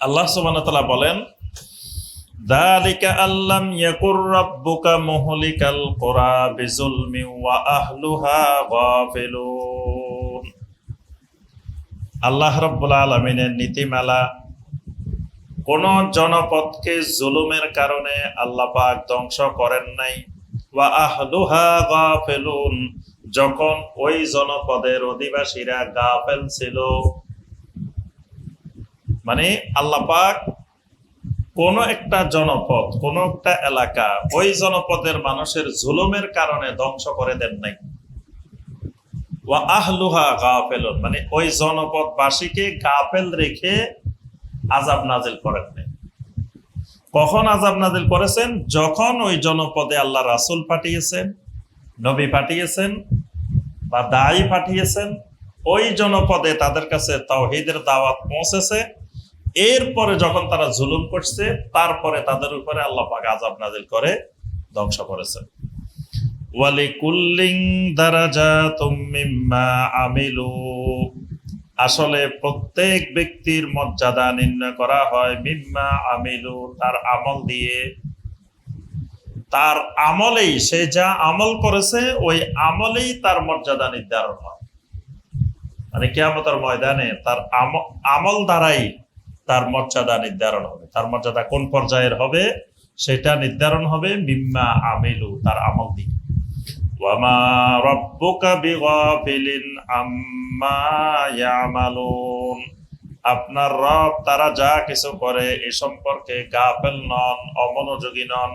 আল্লাহ সুবহানাহু ওয়া তাআলা বলেন ذلك أن لم يكن ربك مهلك القرى بظلم وأهلها غافلون আল্লাহ রব্বুল আলমিনের নীতিমালা কোন জনপদকে জুলুমের কারণে আল্লাহ পাক ধ্বংস করেন নাই ওয়া আহলুহা গাফিলুন যখন ওই জনপদের অধিবাসীরা গাফেল ছিল মানে আল্লাহ পাক কোন একটা জনপদ, কোন একটা এলাকা ওই জনপদের মানুষের জুলুমের কারণে ধ্বংস করে দেন নাই। ওয়া আহলুহা গাফেলুন মানে ওই জনপদবাসীকে গাফেল রেখে আজাব নাজিল করেন নাই। কখন আজাব নাজিল করেছেন? যখন ওই জনপদে আল্লাহ রাসূল পাঠিয়েছেন, নবী পাঠিয়েছেন বা দায়ী পাঠিয়েছেন, ওই জনপদে তাদের কাছে তাওহিদের দাওয়াত পৌঁছেছে। এরপরে যখন তারা জুলুম করছে, তারপরে তাদের উপরে আল্লাহ পাক আজাব নাজিল করে, ধ্বংস করেছেন। ওয়ালিকুল্লিং দারাজাতুম মিম্মা আমিলু। আসলে প্রত্যেক ব্যক্তির মর্যাদা নির্ণয় করা হয় মিম্মা আমিলু, তার আমল দিয়ে। তার আমলেই সে যা আমল করেছে, ওই আমলেই তার মর্যাদা নির্ধারণ হয়। মানে কেয়ামতের ময়দানে তার আম- আমল দ্বারাই তার মর্যাদা নির্ধারণ হবে। তার মর্যাদা কোন পর্যায়ের হবে? সেটা নির্ধারণ হবে মিম্মা আমিলু, তার আমল দিয়ে। ওয়ামা রব্বুকা বিগাফিলিন আপনার রব তারা যা কিছু করে এ সম্পর্কে গাফেল নন, অমনোযোগী নন।